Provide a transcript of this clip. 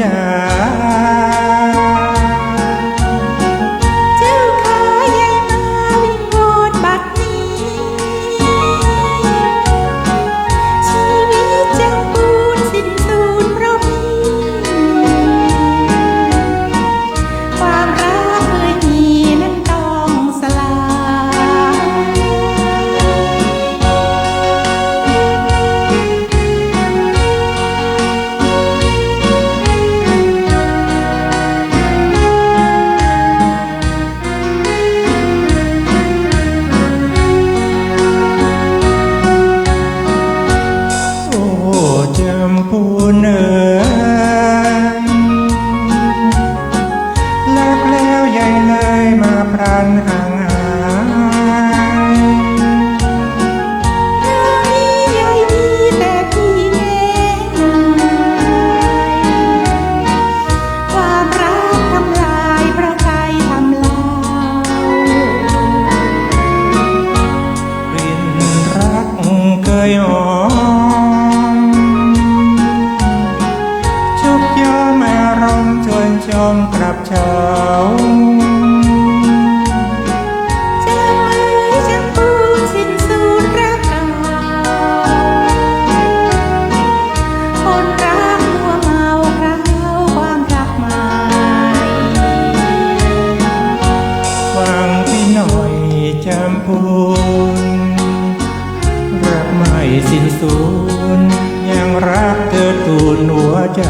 จ้า พงรักไม่สิ้นสูญยังรักเธอทูลหัวใจ